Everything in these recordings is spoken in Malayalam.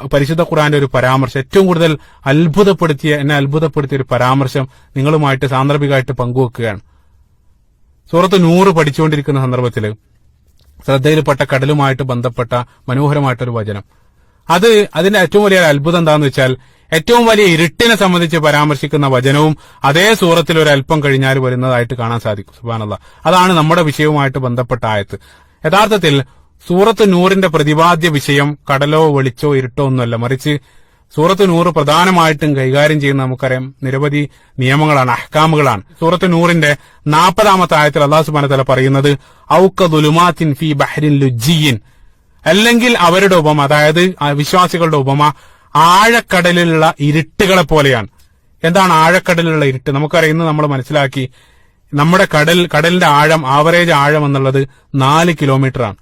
പരിശുദ്ധ ഖുറാന്റെ ഒരു പരാമർശം ഏറ്റവും കൂടുതൽ അത്ഭുതപ്പെടുത്തിയ എന്നെ അത്ഭുതപ്പെടുത്തിയ ഒരു പരാമർശം നിങ്ങളുമായിട്ട് സാന്ദർഭികമായിട്ട് പങ്കുവെക്കുകയാണ്. സൂറത്ത് നൂറ് പഠിച്ചുകൊണ്ടിരിക്കുന്ന സന്ദർഭത്തിൽ ശ്രദ്ധയിൽപ്പെട്ട കടലുമായിട്ട് ബന്ധപ്പെട്ട മനോഹരമായിട്ടൊരു വചനം. അത് അതിന്റെ ഏറ്റവും വലിയ അത്ഭുതം എന്താന്ന് വെച്ചാൽ ഏറ്റവും വലിയ ഇരുട്ടിനെ സംബന്ധിച്ച് പരാമർശിക്കുന്ന വചനവും അതേ സൂറത്തിൽ ഒരു അല്പം കഴിഞ്ഞാൽ വരുന്നതായിട്ട് കാണാൻ സാധിക്കും. സുബാനല്ല അതാണ് നമ്മുടെ വിഷയവുമായിട്ട് ബന്ധപ്പെട്ട ആയത്ത്. യഥാർത്ഥത്തിൽ സൂറത്ത് നൂറിന്റെ പ്രതിപാദ്യ വിഷയം കടലോ വെളിച്ചോ ഇരുട്ടോ ഒന്നുമല്ല. മറിച്ച് സൂറത്ത് നൂറ് പ്രധാനമായിട്ടും കൈകാര്യം ചെയ്യുന്ന നമുക്കറിയാം. നിരവധി നിയമങ്ങളാണ് അഹ്കാമുകളാണ്. സൂറത്ത് നൂറിന്റെ നാൽപ്പതാമത്തെ ആയത്തിൽ അള്ളാഹു സുബാന തല പറയുന്നത് ഔക്കുലുമാൻ ഫി ബഹരിൻ ലുജിയിൻ അല്ലെങ്കിൽ അവരുടെ ഉപമ അതായത് വിശ്വാസികളുടെ ഉപമ ആഴക്കടലിലുള്ള ഇരുട്ടുകളെ പോലെയാണ്. എന്താണ് ആഴക്കടലിലുള്ള ഇരുട്ട്? നമുക്കറിയുന്നത് നമ്മൾ മനസ്സിലാക്കി നമ്മുടെ കടൽ കടലിന്റെ ആഴം ആവറേജ് ആഴം എന്നുള്ളത് നാല് കിലോമീറ്റർ ആണ്.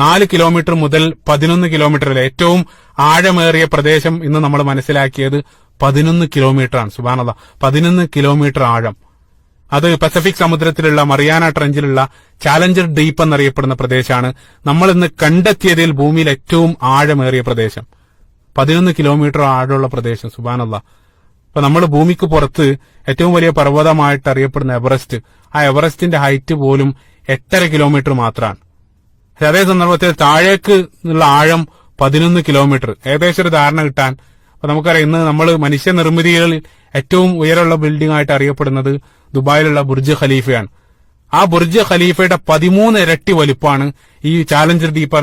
നാല് കിലോമീറ്റർ മുതൽ പതിനൊന്ന് കിലോമീറ്റർ വരെ ഏറ്റവും ആഴമേറിയ പ്രദേശം ഇന്ന് നമ്മൾ മനസ്സിലാക്കിയത് പതിനൊന്ന് കിലോമീറ്റർ ആണ് സുബാനത പതിനൊന്ന് കിലോമീറ്റർ ആഴം. അത് പസഫിക് സമുദ്രത്തിലുള്ള മറിയാന ട്രഞ്ചിലുള്ള ചാലഞ്ചർ ഡീപ്പ് എന്നറിയപ്പെടുന്ന പ്രദേശമാണ്. നമ്മൾ ഇന്ന് കണ്ടെത്തിയതിൽ ഭൂമിയിൽ ഏറ്റവും ആഴമേറിയ പ്രദേശം. പതിനൊന്ന് കിലോമീറ്റർ ആഴമുള്ള പ്രദേശം. സുബാനല്ല അപ്പൊ നമ്മൾ ഭൂമിക്ക് പുറത്ത് ഏറ്റവും വലിയ പർവതമായിട്ട് അറിയപ്പെടുന്ന എവറസ്റ്റ്. ആ എവറസ്റ്റിന്റെ ഹൈറ്റ് പോലും എട്ടര കിലോമീറ്റർ മാത്രമാണ്. അതേ സന്ദർഭത്തിൽ താഴേക്ക് ഉള്ള ആഴം പതിനൊന്ന് കിലോമീറ്റർ ഏകദേശം ഒരു ധാരണ കിട്ടാൻ. അപ്പൊ നമുക്കറിയാം ഇന്ന് നമ്മൾ മനുഷ്യ നിർമ്മിതികളിൽ ഏറ്റവും ഉയരമുള്ള ബിൽഡിംഗ് ആയിട്ട് അറിയപ്പെടുന്നത് ദുബായിലുള്ള ബുർജ് ഖലീഫയാണ്. ആ ബുർജ് ഖലീഫയുടെ പതിമൂന്ന് ഇരട്ടി വലുപ്പാണ് ഈ ചാലഞ്ചർ ഡീപ്പ്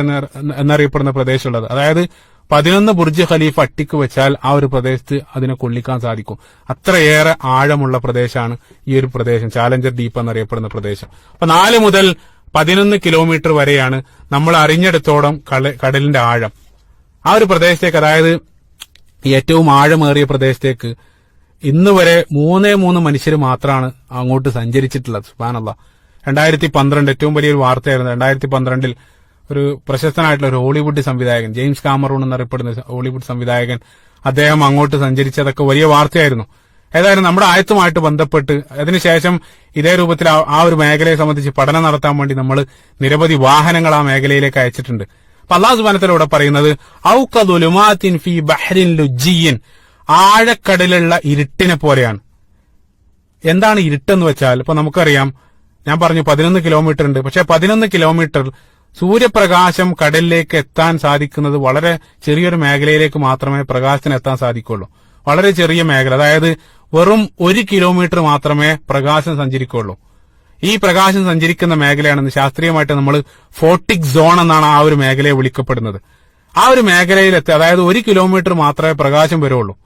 എന്നറിയപ്പെടുന്ന പ്രദേശമുള്ളത്. അതായത് പതിനൊന്ന് ബുർജ് ഖലീഫ അട്ടിക്ക് വെച്ചാൽ ആ ഒരു പ്രദേശത്ത് അതിനെ കൊള്ളിക്കാൻ സാധിക്കും. അത്രയേറെ ആഴമുള്ള പ്രദേശമാണ് ഈ ഒരു പ്രദേശം ചാലഞ്ചർ ഡീപ്പ് എന്നറിയപ്പെടുന്ന പ്രദേശം. അപ്പൊ നാല് മുതൽ പതിനൊന്ന് കിലോമീറ്റർ വരെയാണ് നമ്മൾ അറിഞ്ഞെടുത്തോളം കടലിന്റെ ആഴം. ആ ഒരു പ്രദേശത്തേക്ക് അതായത് ഏറ്റവും ആഴമേറിയ പ്രദേശത്തേക്ക് ഇന്ന് വരെ മൂന്നേ മൂന്ന് മനുഷ്യർ മാത്രമാണ് അങ്ങോട്ട് സഞ്ചരിച്ചിട്ടുള്ളത് സുബാനല്ല രണ്ടായിരത്തി പന്ത്രണ്ട് ഏറ്റവും വലിയൊരു വാർത്തയായിരുന്നു. രണ്ടായിരത്തി പന്ത്രണ്ടിൽ ഒരു പ്രശസ്തനായിട്ടുള്ള ഒരു ഹോളിവുഡ് സംവിധായകൻ ജെയിംസ് കാമറൂൺ എന്നറിയപ്പെടുന്ന ഹോളിവുഡ് സംവിധായകൻ അദ്ദേഹം അങ്ങോട്ട് സഞ്ചരിച്ചതൊക്കെ വലിയ വാർത്തയായിരുന്നു. ഏതായാലും നമ്മുടെ ആയത്തുമായിട്ട് ബന്ധപ്പെട്ട് അതിനുശേഷം ഇതേ രൂപത്തിൽ ആ- ഒരു മേഖലയെ സംബന്ധിച്ച് പഠനം നടത്താൻ വേണ്ടി നമ്മൾ നിരവധി വാഹനങ്ങൾ ആ മേഖലയിലേക്ക് അയച്ചിട്ടുണ്ട്. അപ്പൊ അള്ളാഹു സുബാനത്തിലൂടെ പറയുന്നത് ഔക്കതുലുമാത്തിൻ ഫി ബഹ്റിൻ ലുജിയിൻ ആഴക്കടലുള്ള ഇരുട്ടിനെ പോലെയാണ്. എന്താണ് ഇരുട്ടെന്ന് വെച്ചാൽ? ഇപ്പൊ നമുക്കറിയാം ഞാൻ പറഞ്ഞു പതിനൊന്ന് കിലോമീറ്റർ ഉണ്ട്. പക്ഷെ പതിനൊന്ന് കിലോമീറ്റർ സൂര്യപ്രകാശം കടലിലേക്ക് എത്താൻ സാധിക്കുന്നത് വളരെ ചെറിയൊരു മേഖലയിലേക്ക് മാത്രമേ പ്രകാശത്തിന് എത്താൻ സാധിക്കുള്ളൂ. വളരെ ചെറിയ മേഖല. അതായത് വെറും ഒരു കിലോമീറ്റർ മാത്രമേ പ്രകാശം സഞ്ചരിക്കുള്ളൂ ഈ പ്രകാശം സഞ്ചരിക്കുന്ന മേഖലയാണെന്ന് ശാസ്ത്രീയമായിട്ട് നമ്മൾ ഫോട്ടിക് സോൺ എന്നാണ് ആ ഒരു മേഖലയെ വിളിക്കപ്പെടുന്നത്. ആ ഒരു മേഖലയിലെത്തി അതായത് ഒരു കിലോമീറ്റർ മാത്രമേ പ്രകാശം വരുള്ളൂ.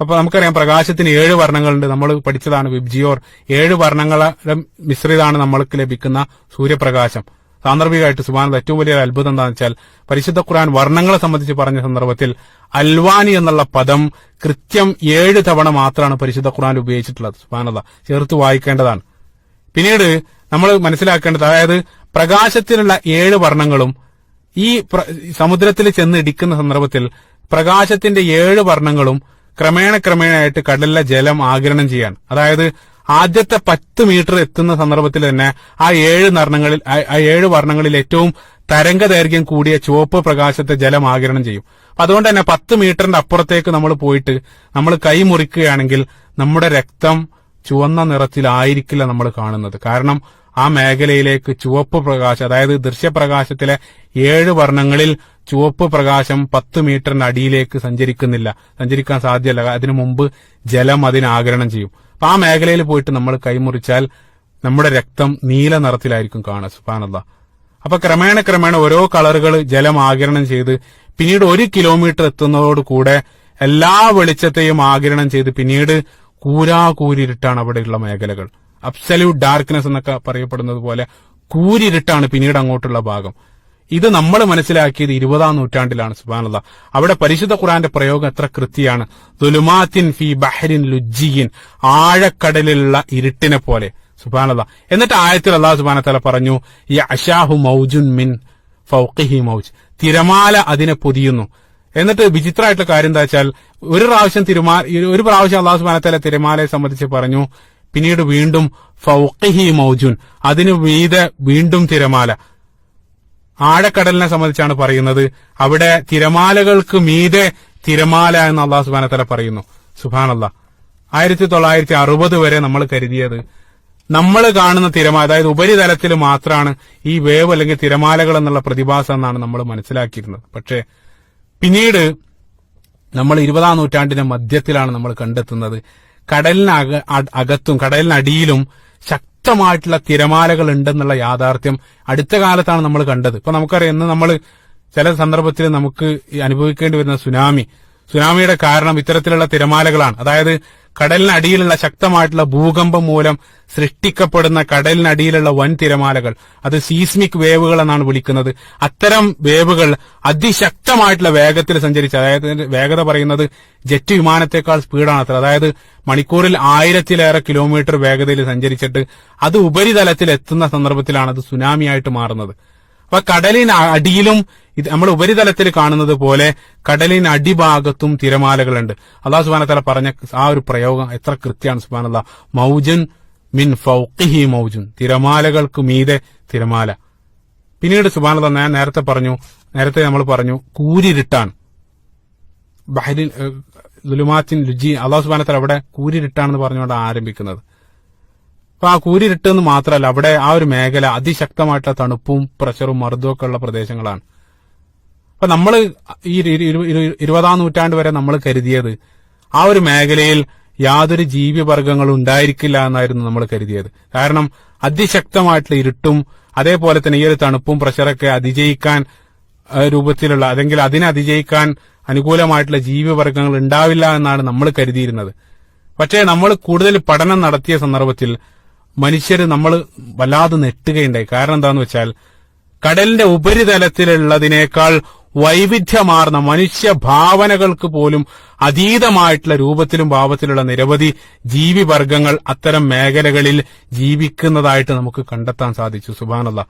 അപ്പൊ നമുക്കറിയാം പ്രകാശത്തിന് ഏഴ് വർണങ്ങളുണ്ട്. നമ്മൾ പഠിച്ചതാണ് വിബ്ജിയോർ ഏഴ് വർണങ്ങളുടെ മിശ്രിതാണ് നമ്മൾക്ക് ലഭിക്കുന്ന സൂര്യപ്രകാശം. സാന്ദർഭികമായിട്ട് സുബാനത് ഏറ്റവും വലിയ അത്ഭുതം എന്താണെന്ന് വെച്ചാൽ പരിശുദ്ധ ഖുർആൻ വർണങ്ങളെ സംബന്ധിച്ച് പറഞ്ഞ സന്ദർഭത്തിൽ അൽവാനി എന്നുള്ള പദം കൃത്യം ഏഴ് തവണ മാത്രമാണ് പരിശുദ്ധ ഖുർആൻ ഉപയോഗിച്ചിട്ടുള്ളത് സുബാനത ചേർത്ത് വായിക്കേണ്ടതാണ്. പിന്നീട് നമ്മൾ മനസ്സിലാക്കേണ്ടത് അതായത് പ്രകാശത്തിനുള്ള ഏഴ് വർണങ്ങളും ഈ സമുദ്രത്തിൽ ചെന്ന് ഇടിക്കുന്ന സന്ദർഭത്തിൽ പ്രകാശത്തിന്റെ ഏഴ് വർണങ്ങളും ക്രമേണ ക്രമേണയായിട്ട് കടലിലെ ജലം ആഗിരണം ചെയ്യാൻ അതായത് ആദ്യത്തെ പത്ത് മീറ്റർ എത്തുന്ന സന്ദർഭത്തിൽ തന്നെ ആ ഏഴ് നർണങ്ങളിൽ ആ- ഏഴ് വർണങ്ങളിൽ ഏറ്റവും തരംഗ ദൈർഘ്യം കൂടിയ ചുവപ്പ് പ്രകാശത്തെ ജലം ആകിരണം ചെയ്യും. അതുകൊണ്ട് തന്നെ പത്ത് മീറ്ററിന്റെ അപ്പുറത്തേക്ക് നമ്മൾ പോയിട്ട് നമ്മൾ കൈ മുറിക്കുകയാണെങ്കിൽ നമ്മുടെ രക്തം ചുവന്ന നിറത്തിലായിരിക്കില്ല നമ്മൾ കാണുന്നത്. കാരണം ആ മേഖലയിലേക്ക് ചുവപ്പ് പ്രകാശം അതായത് ദൃശ്യപ്രകാശത്തിലെ ഏഴ് വർണങ്ങളിൽ ചുവപ്പ് പ്രകാശം പത്ത് മീറ്ററിന്റെ അടിയിലേക്ക് സഞ്ചരിക്കുന്നില്ല. സഞ്ചരിക്കാൻ സാധ്യമല്ല. അതിനു മുമ്പ് ജലം അതിന് ആഗിരണം ചെയ്യും. അപ്പൊ ആ മേഖലയിൽ പോയിട്ട് നമ്മൾ കൈമുറിച്ചാൽ നമ്മുടെ രക്തം നീല നിറത്തിലായിരിക്കും കാണുക സുബാനല്ല അപ്പൊ ക്രമേണ ക്രമേണ ഓരോ കളറുകൾ ജലം ആകിരണം ചെയ്ത് പിന്നീട് ഒരു കിലോമീറ്റർ എത്തുന്നതോടുകൂടെ എല്ലാ വെളിച്ചത്തെയും ആകിരണം ചെയ്ത് പിന്നീട് കൂരാകൂരിരുട്ടാണ് അവിടെയുള്ള മേഖലകൾ. അബ്സല്യൂട്ട് ഡാർക്ക്നെസ് എന്നൊക്കെ പറയപ്പെടുന്നത് പോലെ കൂരിരുട്ടാണ് പിന്നീട് അങ്ങോട്ടുള്ള ഭാഗം. ഇത് നമ്മൾ മനസ്സിലാക്കിയത് ഇരുപതാം നൂറ്റാണ്ടിലാണ് സുബാനുള്ള അവിടെ പരിശുദ്ധ ഖുറാന്റെ പ്രയോഗം എത്ര കൃത്യമാണ്. ദുലുമാത്തിൻ ഫി ബഹരിൻ ലുജിയിൻ ആഴക്കടലിലുള്ള ഇരുട്ടിനെ പോലെ സുബാനല്ല എന്നിട്ട് ആയത്തിൽ അള്ളാഹു തല പറഞ്ഞു ഈ അഷാഹു മൗജുൻ മിൻ ഫൗഖിഹി മൗജ്. തിരമാല അതിനെ പൊതിയുന്നു. എന്നിട്ട് വിചിത്രമായിട്ടുള്ള കാര്യം എന്താ വെച്ചാൽ ഒരു പ്രാവശ്യം തിരുമാ ഒരു പ്രാവശ്യം അള്ളാഹു സുബാന തല തിരമാലയെ സംബന്ധിച്ച് പറഞ്ഞു പിന്നീട് വീണ്ടും ഫൗഖിഹി മൗജുൻ അതിനു മീതെ വീണ്ടും തിരമാല. ആഴക്കടലിനെ സംബന്ധിച്ചാണ് പറയുന്നത്. അവിടെ തിരമാലകൾക്ക് മീതെ തിരമാല എന്ന് അള്ളാഹു സുബാനത്തല പറയുന്നു സുബാനല്ല ആയിരത്തി തൊള്ളായിരത്തി അറുപത് വരെ നമ്മൾ കരുതിയത്. നമ്മൾ കാണുന്ന തിരമാല അതായത് ഉപരിതലത്തിൽ മാത്രമാണ് ഈ വേവ് അല്ലെങ്കിൽ തിരമാലകൾ എന്നുള്ള പ്രതിഭാസം എന്നാണ് നമ്മൾ മനസ്സിലാക്കിയിരുന്നത്. പക്ഷേ പിന്നീട് നമ്മൾ ഇരുപതാം നൂറ്റാണ്ടിന്റെ മധ്യത്തിലാണ് നമ്മൾ കണ്ടെത്തുന്നത്. കടലിന് അകത്തും കടലിനടിയിലും ശക്തമായിട്ടുള്ള തിരമാലകൾ ഉണ്ടെന്നുള്ള യാഥാർത്ഥ്യം അടുത്ത കാലത്താണ് നമ്മൾ കണ്ടത്. ഇപ്പൊ നമുക്കറിയാം ഇന്ന് നമ്മൾ ചില സന്ദർഭത്തിൽ നമുക്ക് അനുഭവിക്കേണ്ടി വരുന്ന സുനാമി. സുനാമിയുടെ കാരണം ഇത്തരത്തിലുള്ള തിരമാലകളാണ്. അതായത് കടലിനടിയിലുള്ള ശക്തമായിട്ടുള്ള ഭൂകമ്പം മൂലം സൃഷ്ടിക്കപ്പെടുന്ന കടലിനടിയിലുള്ള വൻ തിരമാലകൾ അത് സീസ്മിക് വേവുകൾ എന്നാണ് വിളിക്കുന്നത്. അത്തരം വേവുകൾ അതിശക്തമായിട്ടുള്ള വേഗത്തിൽ സഞ്ചരിച്ച് അതായത് വേഗത പറയുന്നത് ജെറ്റ് വിമാനത്തെക്കാൾ സ്പീഡാണ് അത്ര. അതായത് മണിക്കൂറിൽ ആയിരത്തിലേറെ കിലോമീറ്റർ വേഗതയിൽ സഞ്ചരിച്ചിട്ട് അത് ഉപരിതലത്തിൽ എത്തുന്ന സന്ദർഭത്തിലാണ് അത് സുനാമിയായിട്ട് മാറുന്നത്. അപ്പൊ കടലിന് അടിയിലും ഇത് നമ്മൾ ഉപരിതലത്തിൽ കാണുന്നത് പോലെ കടലിന് അടിഭാഗത്തും തിരമാലകളുണ്ട്. അള്ളാഹു സുബാനത്തല പറഞ്ഞ ആ ഒരു പ്രയോഗം എത്ര കൃത്യമാണ് സുബാനല്ല മൗജൻ മിൻ ഫൗഖിഹി മൗജുൻ. തിരമാലകൾക്ക് മീതെ തിരമാല. പിന്നീട് സുബാനത ഞാൻ നേരത്തെ പറഞ്ഞു നേരത്തെ നമ്മൾ പറഞ്ഞു കൂരിരുട്ടാണ്. ബഹരിൻ ലുലുമാത്തിൻ ലുജി അള്ളാഹു സുബാനത്തല അവിടെ കൂരിരുട്ടാണെന്ന് പറഞ്ഞുകൊണ്ട് ആരംഭിക്കുന്നത്. അപ്പൊ ആ കൂരിരുട്ട് എന്ന് മാത്രമല്ല അവിടെ ആ ഒരു മേഖല അതിശക്തമായിട്ടുള്ള തണുപ്പും പ്രഷറും മർദ്ദവും ഉള്ള പ്രദേശങ്ങളാണ്. അപ്പൊ നമ്മൾ ഈ ഇരു- ഇരു- ഇരു- ഇരുപതാം നൂറ്റാണ്ട് വരെ നമ്മൾ കരുതിയത് ആ ഒരു മേഖലയിൽ യാതൊരു ജീവിവർഗങ്ങളും ഉണ്ടായിരിക്കില്ല എന്നായിരുന്നു നമ്മൾ കരുതിയത്. കാരണം അതിശക്തമായിട്ടുള്ള ഇരുട്ടും അതേപോലെ തന്നെ ഈ ഒരു തണുപ്പും പ്രഷറൊക്കെ അതിജയിക്കാൻ രൂപത്തിലുള്ള അല്ലെങ്കിൽ അതിനെ അതിജയിക്കാൻ അനുകൂലമായിട്ടുള്ള ജീവിവർഗങ്ങൾ ഉണ്ടാവില്ല എന്നാണ് നമ്മൾ കരുതിയിരുന്നത്. പക്ഷേ നമ്മൾ കൂടുതൽ പഠനം നടത്തിയ സന്ദർഭത്തിൽ മനുഷ്യർ നമ്മൾ വല്ലാതെ നെട്ടുകയുണ്ടായി. കാരണം എന്താന്ന് വെച്ചാൽ കടലിന്റെ ഉപരിതലത്തിലുള്ളതിനേക്കാൾ വൈവിധ്യമാർന്ന മനുഷ്യ ഭാവനകൾക്ക് പോലും അതീതമായിട്ടുള്ള രൂപത്തിലും ഭാവത്തിലുള്ള നിരവധി ജീവിവർഗങ്ങൾ അത്തരം മേഖലകളിൽ ജീവിക്കുന്നതായിട്ട് നമുക്ക് കണ്ടെത്താൻ സാധിച്ചു. സുബാനല്ല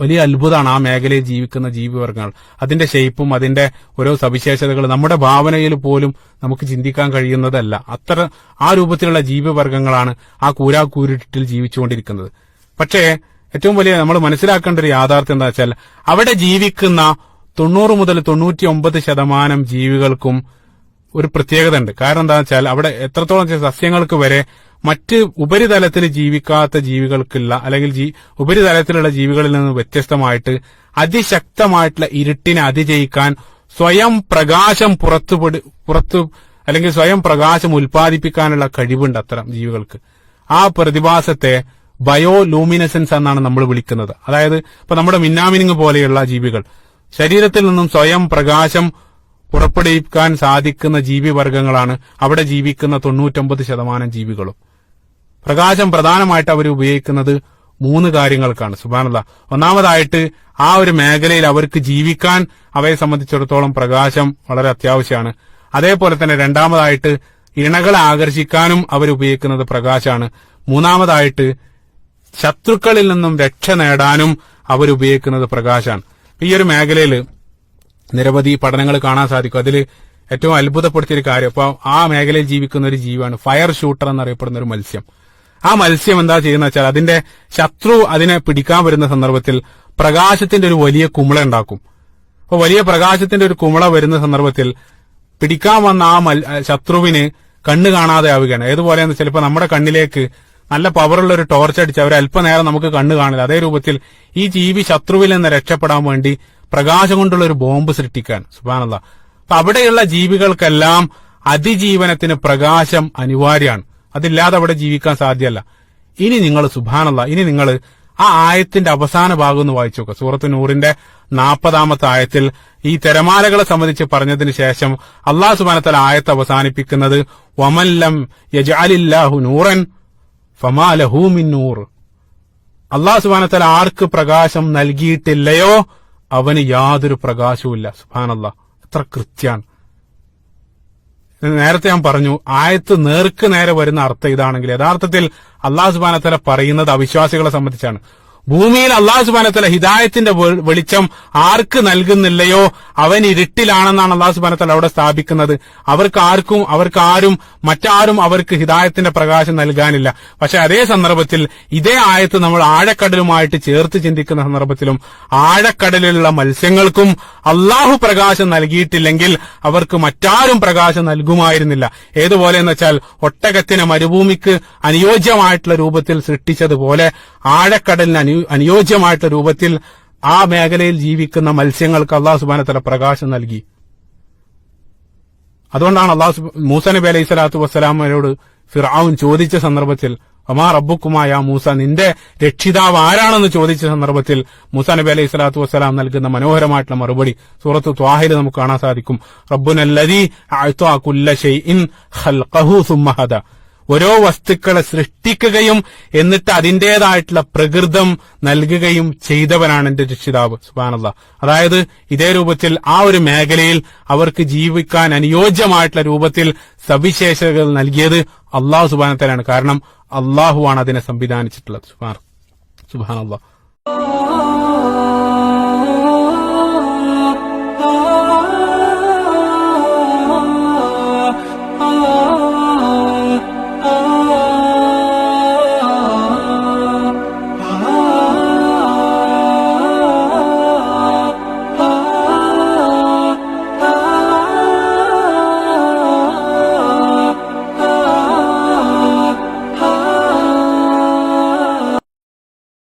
വലിയ അത്ഭുതമാണ് ആ മേഖലയിൽ ജീവിക്കുന്ന ജീവിവർഗങ്ങൾ. അതിന്റെ ഷേപ്പും അതിന്റെ ഓരോ സവിശേഷതകളും നമ്മുടെ ഭാവനയിൽ പോലും നമുക്ക് ചിന്തിക്കാൻ കഴിയുന്നതല്ല. അത്ര ആ രൂപത്തിലുള്ള ജീവിവർഗങ്ങളാണ് ആ കൂരാക്കൂരിട്ടിൽ ജീവിച്ചുകൊണ്ടിരിക്കുന്നത്. പക്ഷേ ഏറ്റവും വലിയ നമ്മൾ മനസ്സിലാക്കേണ്ട ഒരു യാഥാർത്ഥ്യം എന്താ വെച്ചാൽ അവിടെ ജീവിക്കുന്ന തൊണ്ണൂറ് മുതൽ തൊണ്ണൂറ്റി ഒമ്പത് ശതമാനം ജീവികൾക്കും ഒരു പ്രത്യേകത ഉണ്ട്. കാരണം എന്താ വെച്ചാൽ അവിടെ എത്രത്തോളം സസ്യങ്ങൾക്ക് വരെ മറ്റ് ഉപരിതലത്തിൽ ജീവിക്കാത്ത ജീവികൾക്കുള്ള അല്ലെങ്കിൽ ഉപരിതലത്തിലുള്ള ജീവികളിൽ നിന്ന് വ്യത്യസ്തമായിട്ട് അതിശക്തമായിട്ടുള്ള ഇരുട്ടിനെ അതിജയിക്കാൻ സ്വയം പ്രകാശം പുറത്തു പുറത്തു അല്ലെങ്കിൽ സ്വയം പ്രകാശം ഉൽപ്പാദിപ്പിക്കാനുള്ള കഴിവുണ്ട് അത്തരം ജീവികൾക്ക്. ആ പ്രതിഭാസത്തെ ബയോ ലൂമിനസൻസ് എന്നാണ് നമ്മൾ വിളിക്കുന്നത്. അതായത് ഇപ്പൊ നമ്മുടെ മിന്നാമിനിങ് പോലെയുള്ള ജീവികൾ. ശരീരത്തിൽ നിന്നും സ്വയം പ്രകാശം പുറപ്പെടുവിക്കാൻ സാധിക്കുന്ന ജീവിവർഗങ്ങളാണ് അവിടെ ജീവിക്കുന്ന തൊണ്ണൂറ്റൊമ്പത് ശതമാനം ജീവികളും. പ്രകാശം പ്രധാനമായിട്ട് അവർ ഉപയോഗിക്കുന്നത് മൂന്ന് കാര്യങ്ങൾക്കാണ്. സുബാനല്ല ഒന്നാമതായിട്ട് ആ ഒരു മേഖലയിൽ അവർക്ക് ജീവിക്കാൻ അവയെ സംബന്ധിച്ചിടത്തോളം പ്രകാശം വളരെ അത്യാവശ്യമാണ്. അതേപോലെ തന്നെ രണ്ടാമതായിട്ട് ഇണകളെ ആകർഷിക്കാനും അവർ ഉപയോഗിക്കുന്നത് പ്രകാശമാണ്. മൂന്നാമതായിട്ട് ശത്രുക്കളിൽ നിന്നും രക്ഷ നേടാനും അവരുപയോഗിക്കുന്നത് പ്രകാശമാണ് ഈ ഒരു മേഖലയിൽ നിരവധി പഠനങ്ങൾ കാണാൻ സാധിക്കും. അതിൽ ഏറ്റവും അത്ഭുതപ്പെടുത്തിയൊരു കാര്യം അപ്പൊ ആ മേഖലയിൽ ജീവിക്കുന്ന ഒരു ജീവിയാണ് ഫയർ ഷൂട്ടർ എന്നറിയപ്പെടുന്ന ഒരു മത്സ്യം. ആ മത്സ്യം എന്താ ചെയ്യുന്ന വെച്ചാൽ അതിന്റെ ശത്രു അതിനെ പിടിക്കാൻ വരുന്ന സന്ദർഭത്തിൽ പ്രകാശത്തിന്റെ ഒരു വലിയ കുമിള ഉണ്ടാക്കും. അപ്പൊ വലിയ പ്രകാശത്തിന്റെ ഒരു കുമിള വരുന്ന സന്ദർഭത്തിൽ പിടിക്കാൻ വന്ന ആ ശത്രുവിന് കണ്ണ് കാണാതെ ആവുകയാണ് ഏതുപോലെയെന്ന് ചിലപ്പോൾ നമ്മുടെ കണ്ണിലേക്ക് നല്ല പവറുള്ള ഒരു ടോർച്ച് അടിച്ച് അവർ അല്പനേരം നമുക്ക് കണ്ണു കാണില്ല. അതേ രൂപത്തിൽ ഈ ജീവി ശത്രുവിൽ നിന്ന് രക്ഷപ്പെടാൻ വേണ്ടി പ്രകാശം കൊണ്ടുള്ള ഒരു ബോംബ് സൃഷ്ടിക്കാൻ സുബാനല്ല അപ്പൊ അവിടെയുള്ള ജീവികൾക്കെല്ലാം അതിജീവനത്തിന് പ്രകാശം അനിവാര്യമാണ്. അതില്ലാതെ അവിടെ ജീവിക്കാൻ സാധ്യമല്ല ഇനി നിങ്ങൾ സുബാനല്ല ഇനി നിങ്ങൾ ആ ആയത്തിന്റെ അവസാന ഭാഗം ഒന്ന് വായിച്ചു നോക്കുക. സൂറത്ത് നൂറിന്റെ നാൽപ്പതാമത്തെ ആയത്തിൽ ഈ തിരമാലകളെ സംബന്ധിച്ച് പറഞ്ഞതിന് ശേഷം അള്ളാഹു സുബാനത്തല ആയത്ത് അവസാനിപ്പിക്കുന്നത് വമല്ലം യജാലില്ലാഹു നൂറൻ ഫമാലഹു മിൻ നൂർ. അള്ളാഹു സുബാനത്തല ആർക്ക് പ്രകാശം നൽകിയിട്ടില്ലയോ അവന് യാതൊരു പ്രകാശവുമില്ല സുബാനല്ല എത്ര കൃത്യാണ്. നേരത്തെ ഞാൻ പറഞ്ഞു ആയത്ത് നേർക്ക് നേരെ വരുന്ന അർത്ഥം ഇതാണെങ്കിൽ യഥാർത്ഥത്തിൽ അള്ളാഹു സുബാനത്തല പറയുന്നത് അവിശ്വാസികളെ സംബന്ധിച്ചാണ്. ഭൂമിയിൽ അള്ളാഹു സുബാനത്തല ഹിദായത്തിന്റെ വെളിച്ചം ആർക്ക് നൽകുന്നില്ലയോ? അവൻ ഇരുട്ടിലാണെന്നാണ് അള്ളാഹു സുബാനത്തല അവിടെ സ്ഥാപിക്കുന്നത്. അവർക്ക് ആർക്കും അവർക്ക് ആരും മറ്റാരും അവർക്ക് ഹിദായത്തിന്റെ പ്രകാശം നൽകാനില്ല. പക്ഷെ അതേ സന്ദർഭത്തിൽ ഇതേ ആയത്ത് നമ്മൾ ആഴക്കടലുമായിട്ട് ചേർത്ത് ചിന്തിക്കുന്ന സന്ദർഭത്തിലും ആഴക്കടലിലുള്ള മത്സ്യങ്ങൾക്കും അള്ളാഹു പ്രകാശം നൽകിയിട്ടില്ലെങ്കിൽ അവർക്ക് മറ്റാരും പ്രകാശം നൽകുമായിരുന്നില്ല. ഏതുപോലെ എന്ന് വെച്ചാൽ ഒട്ടകത്തിന് മരുഭൂമിക്ക് അനുയോജ്യമായിട്ടുള്ള രൂപത്തിൽ സൃഷ്ടിച്ചതുപോലെ ആഴക്കടലിന് അനുയോജ്യമായിട്ടുള്ള രൂപത്തിൽ ആ മേഖലയിൽ ജീവിക്കുന്ന മത്സ്യങ്ങൾക്ക് അള്ളാഹു സുബാനത്തല പ്രകാശം നൽകി. അതുകൊണ്ടാണ് അള്ളാഹു മൂസ നബി അലൈഹി സ്വലാത്തു വസ്സലാമയോട് ഫിറാവുൻ ചോദിച്ച സന്ദർഭത്തിൽ ഒമാർ റബ്ബുക്കുമായ മൂസ നിന്റെ രക്ഷിതാവ് ആരാണെന്ന് ചോദിച്ച സന്ദർഭത്തിൽ മൂസ നബി അലൈഹി സ്വലാത്തു വസ്സലാം നൽകുന്ന മനോഹരമായിട്ടുള്ള മറുപടി സൂറത്ത് ത്വാഹിൽ നമുക്ക് കാണാൻ സാധിക്കും. റബ്ബുനല്ലദീ ഓരോ വസ്തുക്കളെ സൃഷ്ടിക്കുകയും എന്നിട്ട് അതിന്റേതായിട്ടുള്ള പ്രകൃതം നൽകുകയും ചെയ്തവനാണ് എന്റെ രക്ഷിതാവ്. സുബാനല്ല അതായത് ഇതേ രൂപത്തിൽ ആ ഒരു മേഖലയിൽ അവർക്ക് ജീവിക്കാൻ അനുയോജ്യമായിട്ടുള്ള രൂപത്തിൽ സവിശേഷതകൾ നൽകിയത് അള്ളാഹു സുബാനത്തലാണ് കാരണം അള്ളാഹുവാണ് അതിനെ സംവിധാനിച്ചിട്ടുള്ളത്. സുബാൻ സുബാൻ